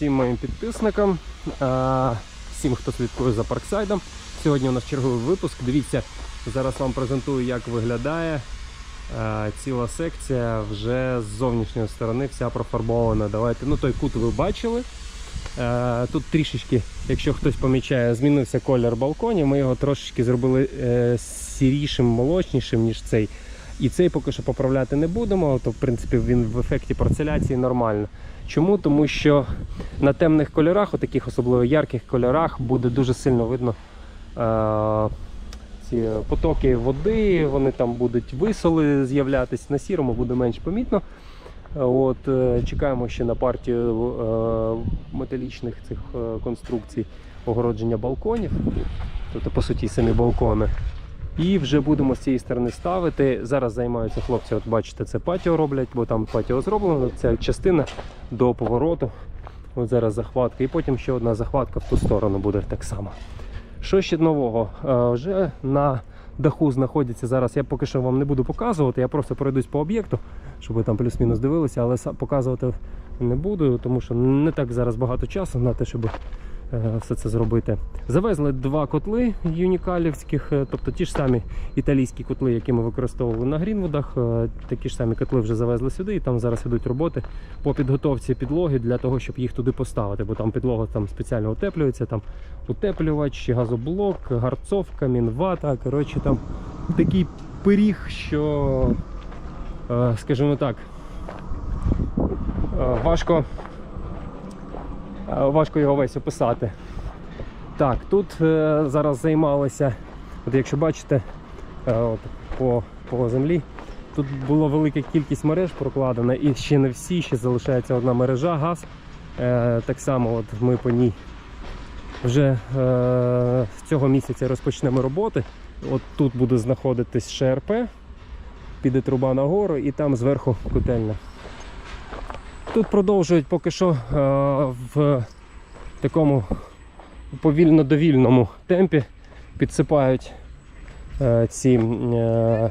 всім моїм підписникам, всім, хто слідкує за парксайдом. Сьогодні у нас черговий випуск. Дивіться, зараз вам презентую, як виглядає ціла секція вже з зовнішньої сторони, вся профарбована. Давайте, ну той кут ви бачили. Тут трішечки, якщо хтось помічає, змінився колір балконів. Ми його трошечки зробили е, сірішим, молочнішим, ніж цей. І цей поки що поправляти не будемо, то в принципі він в ефекті парцеляції нормально. Чому? Тому що на темних кольорах, у таких особливо ярких кольорах, буде дуже сильно видно е, ці потоки води, вони там будуть висоли з'являтися. На сірому буде менш помітно. От, е, чекаємо ще на партію е, металічних цих е, конструкцій огородження балконів, тобто по суті самі балкони. І вже будемо з цієї сторони ставити. Зараз займаються хлопці, от бачите, це патіо роблять, бо там патіо зроблено. Ця частина до повороту. От зараз захватка. І потім ще одна захватка в ту сторону буде так само. Що ще нового? Е, Вже на даху знаходяться зараз. Я поки що вам не буду показувати, я просто пройдусь по об'єкту, щоб ви там плюс-мінус дивилися, але показувати не буду, тому що не так зараз багато часу на те, щоб все це зробити. Завезли два котли юнікалівських, е, тобто ті ж самі італійські котли, які ми використовували на Грінвудах. е, Такі ж самі котли вже завезли сюди, і там зараз ідуть роботи по підготовці підлоги для того, щоб їх туди поставити, бо там підлога там спеціально утеплюється, там утеплювач, газоблок, гарцовка, мінвата. Коротше, там такий пиріг, що, е, скажімо так, е, важко, е, важко його весь описати. Так, тут е, зараз займалися, от якщо бачите, е, от, по, по землі. Тут була велика кількість мереж прокладена, і ще не всі, ще залишається одна мережа, газ. Е, так само от ми по ній вже е, цього місяця розпочнемо роботи. От тут буде знаходитись ШРП, піде труба нагору і там зверху котельня. Тут продовжують поки що е, в такому повільно-довільному темпі підсипають е, ці е,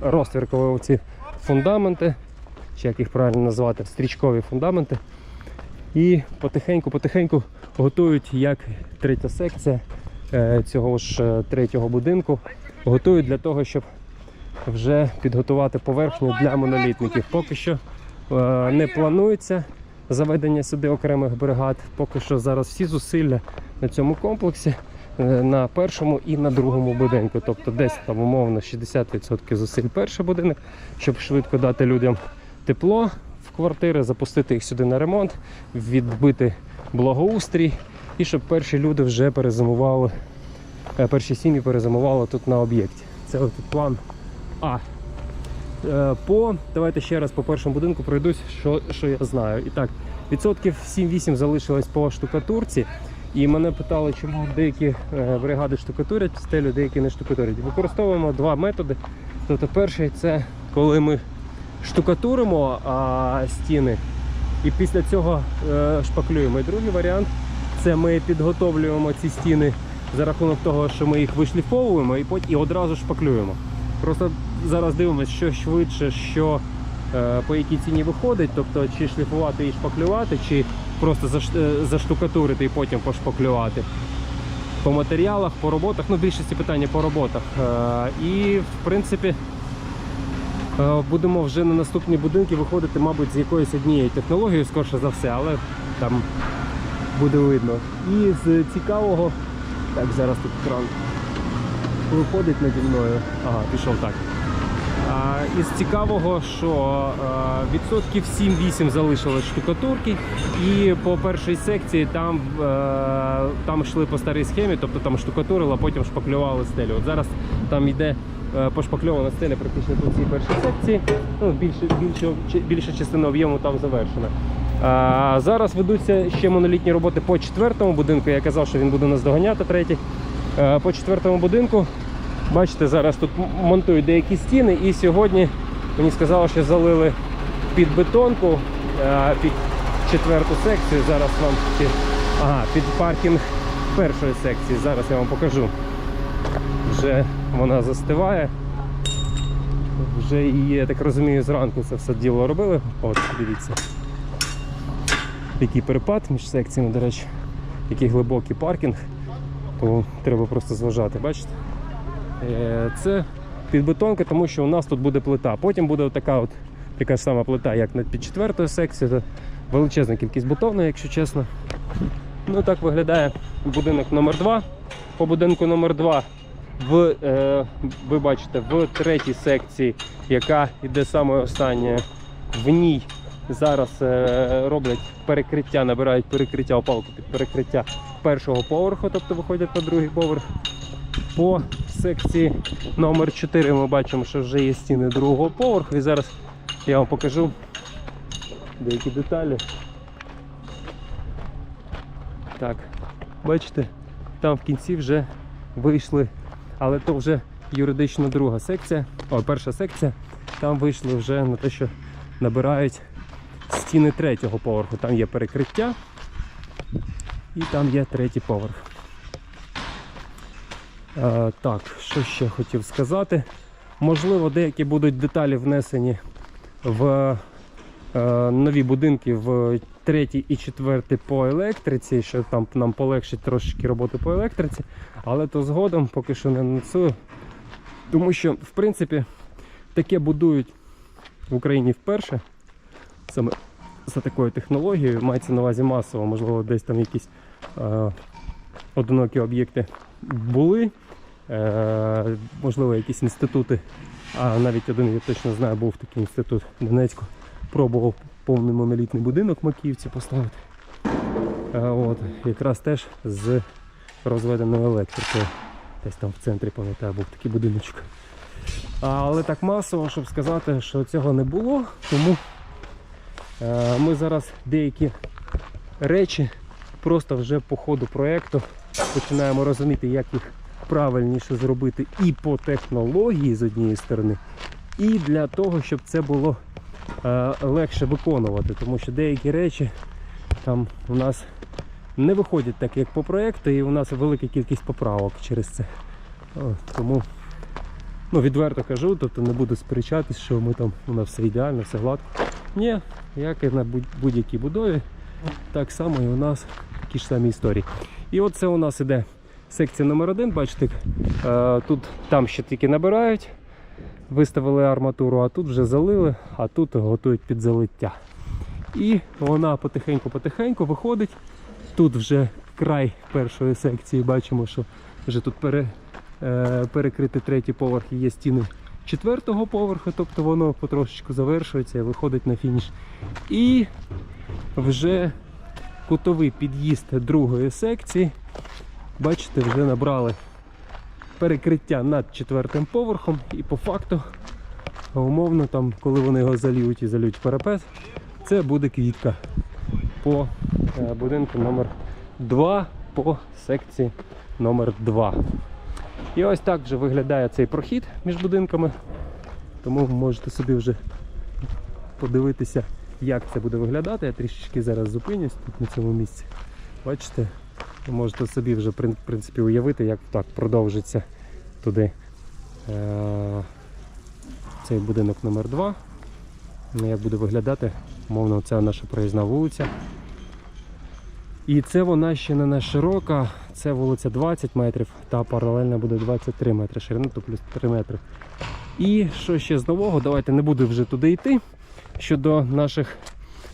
розтвіркові ці фундаменти, чи як їх правильно назвати, стрічкові фундаменти. І потихеньку-потихеньку готують як третя секція цього ж третього будинку. Готують для того, щоб вже підготувати поверхню для монолітників. Поки що не планується заведення сюди окремих бригад. Поки що зараз всі зусилля на цьому комплексі е, на першому і на другому будинку. Тобто десь там умовно 60% зусиль перший будинок, щоб швидко дати людям тепло в квартири, запустити їх сюди на ремонт, відбити благоустрій і щоб перші люди вже перезимували, е, перші сім'ї перезимували тут на об'єкті. Це от план А. Е, По, давайте ще раз по першому будинку пройдусь, що, що я знаю. І так, відсотків 7-8 залишилось по штукатурці. І мене питали, чому деякі е, бригади штукатурять стелю, деякі не штукатурять. Використовуємо два методи. Тобто, перший це коли ми штукатуримо а, стіни і після цього е, шпаклюємо. І другий варіант це ми підготовлюємо ці стіни за рахунок того, що ми їх вишліфовуємо і і одразу шпаклюємо. Просто зараз дивимося, що швидше, що е, по якій ціні виходить, тобто чи шліфувати і шпаклювати, чи просто е, заштукатурити і потім пошпаклювати. По матеріалах, по роботах, ну більшості питання по роботах. Е, і в принципі будемо вже на наступні будинки виходити, мабуть, з якоюсь однією технологією, скорше за все, але там буде видно. І з цікавого, так, зараз тут кран виходить наді мною. Ага, пішов так. Із цікавого, що відсотків 7-8 залишилось штукатурки, і по першій секції там, е, там йшли по старій схемі, тобто там штукатурили, а потім шпаклювали стелю. От зараз там йде е, пошпакльована стеля практично по цій першій секції. Ну, більше, більше, більша частина об'єму там завершена. А, зараз ведуться ще монолітні роботи по четвертому будинку. Я казав, що він буде нас доганяти третій. Е, По четвертому будинку Бачите, зараз тут монтують деякі стіни, і сьогодні мені сказали, що залили під бетонку, е, під четверту секцію. Зараз вам ага, під паркінг першої секції. Зараз я вам покажу. Вже вона застиває. Вже її, я так розумію, зранку це все діло робили. От, дивіться. який перепад між секціями, до речі, який глибокий паркінг, то треба просто зважати, бачите? Е, Це підбетонка, тому що у нас тут буде плита. Потім буде така от така сама плита, як на під четвертою секцією. Величезна кількість бетону, якщо чесно. Ну так виглядає будинок номер 2 По будинку номер 2 в, е, ви бачите, в третій секції, яка йде саме остання, в ній зараз е, роблять перекриття, набирають перекриття, опалку під перекриття першого поверху, тобто виходять на другий поверх. По секції номер 4 ми бачимо, що вже є стіни другого поверху. І зараз я вам покажу деякі деталі. Так, бачите, там в кінці вже вийшли, але то вже юридично друга секція, о, перша секція. Там вийшли вже на те, що набирають стіни третього поверху. Там є перекриття і там є третій поверх. Е, так, що ще хотів сказати. Можливо, деякі будуть деталі внесені в е, нові будинки в третій і четвертий по електриці, що там нам полегшить трошки роботу по електриці, але то згодом поки що не анонсую. Тому що, в принципі, таке будують в Україні вперше. Саме за такою технологією, мається на увазі масово, можливо, десь там якісь е, одинокі об'єкти були, е, можливо, якісь інститути, а навіть один я точно знаю, був такий інститут в Донецьку, пробував повний монолітний будинок Макіївці поставити. Е, от, якраз теж з розведеною електрикою. Десь там в центрі, пам'ятаю, був такий будиночок. Але так масово, щоб сказати, що цього не було, тому е, ми зараз деякі речі просто вже по ходу проєкту починаємо розуміти, як їх правильніше зробити і по технології з однієї сторони, і для того, щоб це було е, легше виконувати. Тому що деякі речі там у нас не виходять так, як по проєкту, і у нас велика кількість поправок через це. О, тому ну, відверто кажу, тобто не буду сперечатись, що ми там у нас все ідеально, все гладко. Ні, як і на будь- будь-якій будові, так само і у нас такі ж самі історії. І от це у нас іде секція номер один, бачите, е, тут там ще тільки набирають, виставили арматуру, а тут вже залили, а тут готують під залиття. І вона потихеньку-потихеньку виходить. Тут вже край першої секції, бачимо, що вже тут пере, е, перекритий третій поверх і є стіни четвертого поверху, тобто воно потрошечку завершується і виходить на фініш. І вже кутовий під'їзд другої секції. Бачите, вже набрали перекриття над четвертим поверхом, і по факту, умовно, там, коли вони його зальють і зальють парапет, це буде квітка по е, будинку номер 2 по секції номер 2. І ось так вже виглядає цей прохід між будинками. Тому можете собі вже подивитися, як це буде виглядати. Я трішечки зараз зупинюсь тут на цьому місці. Бачите, ви можете собі вже в принципі уявити, як так продовжиться туди е- цей будинок номер 2 Як буде виглядати, мовно, це наша проїзна вулиця. І це вона ще не не широка, це вулиця 20 метрів, та паралельно буде 23 метри ширини, то плюс 3 метри. І що ще з нового, давайте не буду вже туди йти. Щодо наших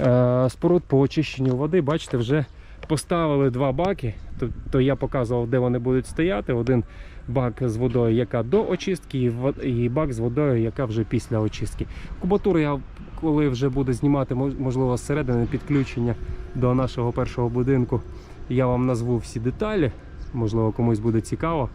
е, споруд по очищенню води, бачите, вже поставили два баки. Тобто я показував, де вони будуть стояти. Один бак з водою, яка до очистки, і бак з водою, яка вже після очистки. Кубатуру я коли вже буду знімати, можливо, зсередини підключення до нашого першого будинку, я вам назву всі деталі. Можливо, комусь буде цікаво.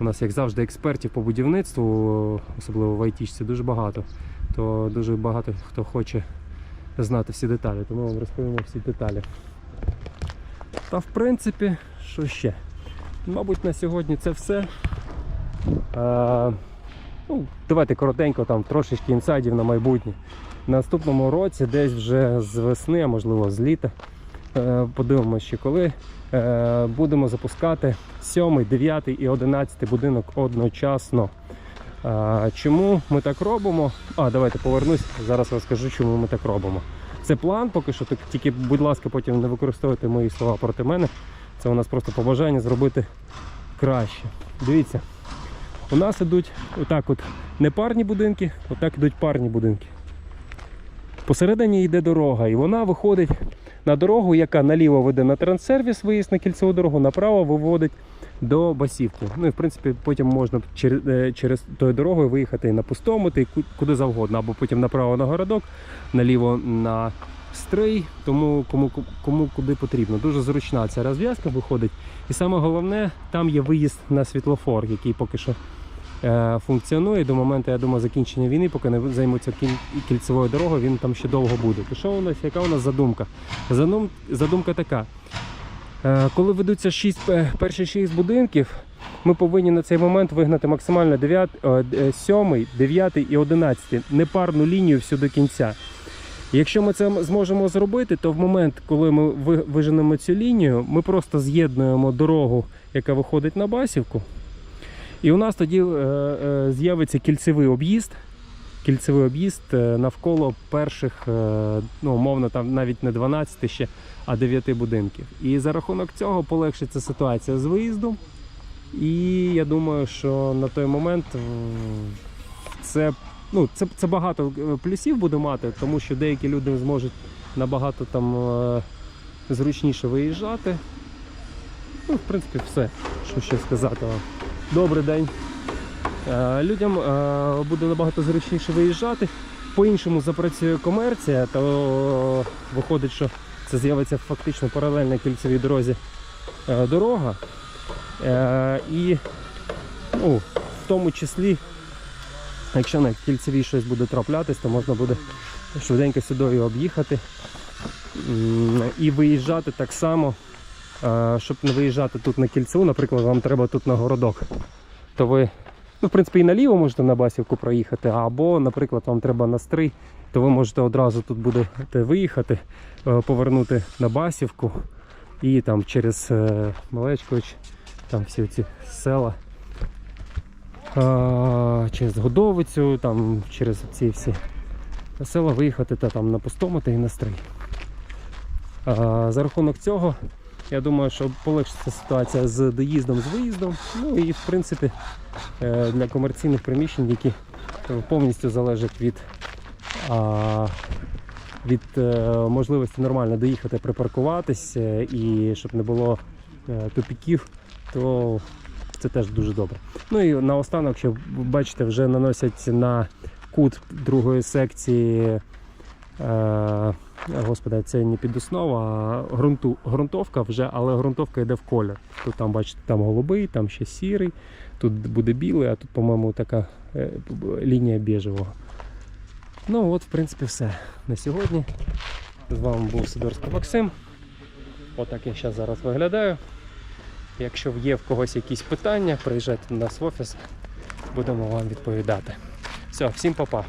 У нас, як завжди, експертів по будівництву, особливо в айтішці, дуже багато. То дуже багато хто хоче знати всі деталі, тому вам розповімо всі деталі. Та в принципі, що ще? Мабуть, на сьогодні це все. Е, ну, давайте коротенько, там трошечки інсайдів на майбутнє. На Наступному році, десь вже з весни, а можливо з літа, е, подивимося ще коли. е, Будемо запускати 7, 9 і 11 будинок одночасно. Чому ми так робимо? А, давайте повернусь, зараз розкажу, чому ми так робимо. Це план поки що, тільки, будь ласка, потім не використовуйте мої слова проти мене. Це у нас просто побажання зробити краще. Дивіться, у нас ідуть отак от не парні будинки, отак ідуть парні будинки. Посередині йде дорога, і вона виходить на дорогу, яка наліво веде на транссервіс, виїзд на кільцеву дорогу, направо виводить до басівки. Ну і в принципі потім можна через, через тою дорогою виїхати на пустому, і куди завгодно, або потім направо на городок, наліво на стрий, тому кому, кому куди потрібно. Дуже зручна ця розв'язка виходить. І саме головне, там є виїзд на світлофор, який поки що е, функціонує до моменту, я думаю, закінчення війни, поки не займуться кільцевою дорогою, він там ще довго буде. То що у нас, яка у нас задумка? Задум, задумка така. Е, Коли ведуться шість, перші шість будинків, ми повинні на цей момент вигнати максимально 9, 7, 9 і 11 непарну лінію всю до кінця. Якщо ми це зможемо зробити, то в момент, коли ми виженемо цю лінію, ми просто з'єднуємо дорогу, яка виходить на Басівку. І у нас тоді е, е, з'явиться кільцевий об'їзд. Кільцевий об'їзд е, навколо перших, е, ну, умовно, там навіть не 12 ще, а 9 будинків. І за рахунок цього полегшиться ситуація з виїздом. І я думаю, що на той момент це, ну, це, це багато е, плюсів буде мати, тому що деякі люди зможуть набагато там зручніше виїжджати. Ну, в принципі, все, що ще сказати вам. Добрий день. Е, Людям е, буде набагато зручніше виїжджати. По-іншому запрацює комерція, то виходить, що це з'явиться фактично паралельна кільцевій дорозі е, дорога. І ну, в тому числі, якщо на кільцевій щось буде траплятись, то можна буде швиденько сюди об'їхати і виїжджати так само, щоб не виїжджати тут на кільцеву, наприклад, вам треба тут на городок, то ви, ну, в принципі, і наліво можете на Басівку проїхати, або, наприклад, вам треба на стрий, то ви можете одразу тут будете виїхати, е, повернути на Басівку і там через е, Малечкович, там всі ці села. е, Через Годовицю, там через ці всі села виїхати та там на пустому та і на стрий. За рахунок цього, я думаю, що полегшиться ситуація з доїздом, з виїздом. Ну і в принципі е, для комерційних приміщень, які повністю залежать від, від е, можливості нормально доїхати, припаркуватись е, і щоб не було тупіків, то це теж дуже добре. Ну і наостанок, що бачите, вже наносять на кут другої секції. Е, Господи, це не підоснова, а ґрунту, ґрунтовка вже, але ґрунтовка йде в колір. Тут там, бачите, там голубий, там ще сірий, тут буде білий, а тут, по-моєму, така е, лінія біжевого. Ну от, в принципі, все на сьогодні. З вами був Сидорський Максим. Отак я зараз зараз виглядаю. Якщо є в когось якісь питання, приїжджайте до нас в офіс, будемо вам відповідати. Все, всім па-па.